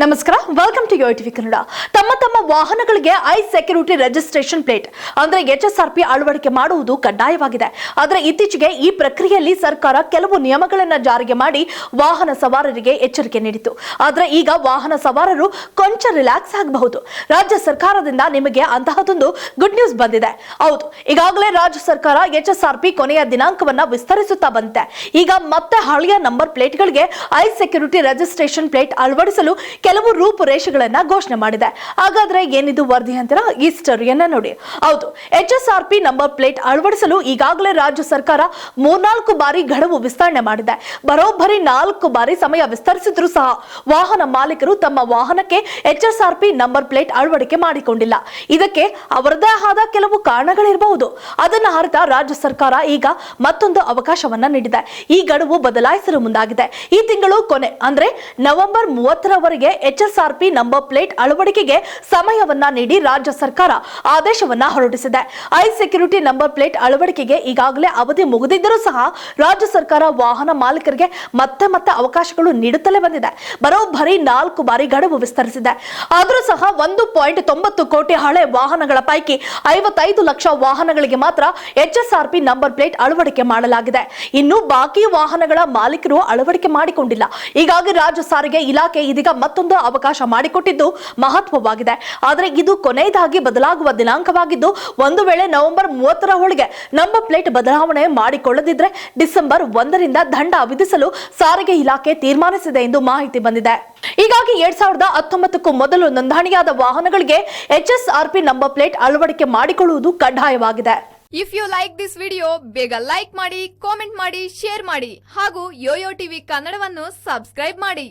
ನಮಸ್ಕಾರ welcome to ಯೋಟಿವಿ Kannada ತಮ್ಮ ತಮ್ಮ ವಾಹನಗಳಿಗೆ ಐ ಸೆಕ್ಯೂರಿಟಿ ರಿಜಿಸ್ಟ್ರೇಷನ್ ಪ್ಲೇಟ್ ಅಂದ್ರೆ ಎಚ್ ಎಸ್ ಆರ್ ಪಿ ಅಳವಡಿಕೆ ಮಾಡುವುದು ಕಡ್ಡಾಯವಾಗಿದೆ. ಆದರೆ ಇತ್ತೀಚೆಗೆ ಈ ಪ್ರಕ್ರಿಯೆಯಲ್ಲಿ ಸರ್ಕಾರ ಕೆಲವು ನಿಯಮಗಳನ್ನು ಜಾರಿಗೆ ಮಾಡಿ ವಾಹನ ಸವಾರರಿಗೆ ಎಚ್ಚರಿಕೆ ನೀಡಿತು ಆದರೆ ಈಗ ವಾಹನ ಸವಾರರು ಕೊಂಚ ರಿಲ್ಯಾಕ್ಸ್ ಆಗಬಹುದು. ರಾಜ್ಯ ಸರ್ಕಾರದಿಂದ ನಿಮಗೆ ಅಂತಹದೊಂದು ಗುಡ್ ನ್ಯೂಸ್ ಬಂದಿದೆ. ಹೌದು, ಈಗಾಗಲೇ ರಾಜ್ಯ ಸರ್ಕಾರ ಎಚ್ ಎಸ್ ಆರ್ ಪಿ ಕೊನೆಯ ದಿನಾಂಕವನ್ನ ವಿಸ್ತರಿಸುತ್ತಾ ಬಂದಿದೆ. ಈಗ ಮತ್ತೆ ಹಳೆಯ ನಂಬರ್ ಪ್ಲೇಟ್ಗಳಿಗೆ ಐ ಸೆಕ್ಯೂರಿಟಿ ರಿಜಿಸ್ಟ್ರೇಷನ್ ಪ್ಲೇಟ್ ಅಳವಡಿಸಲು ಕೆಲವು ರೂಪುರೇಷೆಗಳನ್ನ ಘೋಷಣೆ ಮಾಡಿದೆ. ಹಾಗಾದ್ರೆ ಏನಿದು ವರದಿ ಅಂತರ? ಈ ಸ್ಟೋರಿಯನ್ನ ನೋಡಿ. ಹೌದು H S R P number plate ಅಳವಡಿಸಲು ಈಗಾಗಲೇ ರಾಜ್ಯ ಸರ್ಕಾರ ಮೂರ್ನಾಲ್ಕು ಬಾರಿ ಗಡುವು ವಿಸ್ತರಣೆ ಮಾಡಿದೆ. ಬರೋಬ್ಬರಿ ನಾಲ್ಕು ಬಾರಿ ಸಮಯ ವಿಸ್ತರಿಸಿದ್ರು ಸಹ ವಾಹನ ಮಾಲೀಕರು ತಮ್ಮ ವಾಹನಕ್ಕೆ H S R P number plate ಅಳವಡಿಕೆ ಮಾಡಿಕೊಂಡಿಲ್ಲ. ಇದಕ್ಕೆ ಅವರದೇ ಆದ ಕೆಲವು ಕಾರಣಗಳಿರಬಹುದು. ಅದನ್ನು ಅರಿತ ರಾಜ್ಯ ಸರ್ಕಾರ ಈಗ ಮತ್ತೊಂದು ಅವಕಾಶವನ್ನ ನೀಡಿದೆ. ಈ ಗಡುವು ಬದಲಾಯಿಸಲು ಮುಂದಾಗಿದೆ. ಈ ತಿಂಗಳು ಕೊನೆ, ಅಂದ್ರೆ ನವೆಂಬರ್ ಮೂವತ್ತರವರೆಗೆ H S R P number plate ಅಳವಡಿಕೆಗೆ ಸಮಯವನ್ನ ನೀಡಿ ರಾಜ್ಯ ಸರ್ಕಾರ ಆದೇಶವನ್ನ ಹೊರಡಿಸಿದೆ. ಐ ಸೆಕ್ಯೂರಿಟಿ ನಂಬರ್ ಪ್ಲೇಟ್ ಅಳವಡಿಕೆಗೆ ಈಗಾಗಲೇ ಅವಧಿ ಮುಗಿದಿದ್ದರೂ ಸಹ ರಾಜ್ಯ ಸರ್ಕಾರ ವಾಹನ ಮಾಲೀಕರಿಗೆ ಮತ್ತೆ ಮತ್ತೆ ಅವಕಾಶಗಳು ನೀಡುತ್ತಲೇ ಬಂದಿದೆ. ಬರೋಬ್ಬರಿ ನಾಲ್ಕು ಬಾರಿ ಗಡುವು ವಿಸ್ತರಿಸಿದೆ. ಆದರೂ ಸಹ ಒಂದು ಪಾಯಿಂಟ್ ತೊಂಬತ್ತು ಕೋಟಿ ಹಳೆ ವಾಹನಗಳ ಪೈಕಿ ಐವತ್ತೈದು ಲಕ್ಷ ವಾಹನಗಳಿಗೆ ಮಾತ್ರ ಎಚ್ಎಸ್ಆರ್ಪಿ ನಂಬರ್ ಪ್ಲೇಟ್ ಅಳವಡಿಕೆ ಮಾಡಲಾಗಿದೆ. ಇನ್ನು ಬಾಕಿ ವಾಹನಗಳ ಮಾಲೀಕರು ಅಳವಡಿಕೆ ಮಾಡಿಕೊಂಡಿಲ್ಲ. ಹೀಗಾಗಿ ರಾಜ್ಯ ಸಾರಿಗೆ ಇಲಾಖೆ ಇದೀಗ ಮತ್ತೊಂದು ಅವಕಾಶ ಮಾಡಿಕೊಟ್ಟಿದ್ದು ಮಹತ್ವವಾಗಿದೆ. ಆದರೆ ಇದು ಕೊನೆಯದಾಗಿ ಬದಲಾಗುವ ದಿನಾಂಕವಾಗಿದ್ದು ಒಂದು ವೇಳೆ ನವೆಂಬರ್ ಮೂವತ್ತರ ಒಳಗೆ ನಮ್ಮ ಪ್ಲೇಟ್ ಬದಲಾವಣೆ ಮಾಡಿಕೊಳ್ಳದಿದ್ರೆ ಡಿಸೆಂಬರ್ ಒಂದರಿಂದ ದಂಡ ವಿಧಿಸಲು ಸಾರಿಗೆ ಇಲಾಖೆ ತೀರ್ಮಾನಿಸಿದೆ ಎಂದು ಮಾಹಿತಿ ಬಂದಿದೆ. ಹೀಗಾಗಿ ಎರಡ್ ಸಾವಿರದ ಹತ್ತೊಂಬತ್ತಕ್ಕೂ ಮೊದಲು ನೋಂದಣಿಯಾದ ವಾಹನಗಳಿಗೆ ಎಚ್ಎಸ್ಆರ್ಪಿ ನಂಬರ್ ಪ್ಲೇಟ್ ಅಳವಡಿಕೆ ಮಾಡಿಕೊಳ್ಳುವುದು ಕಡ್ಡಾಯವಾಗಿದೆ. If you like this video ಬೇಗ ಲೈಕ್ ಮಾಡಿ ಕಾಮೆಂಟ್ ಮಾಡಿ ಶೇರ್ ಮಾಡಿ ಹಾಗೂ ಯೋಯೋ ಟಿವಿ ಕನ್ನಡವನ್ನು ಸಬ್ಸ್ಕ್ರೈಬ್ ಮಾಡಿ.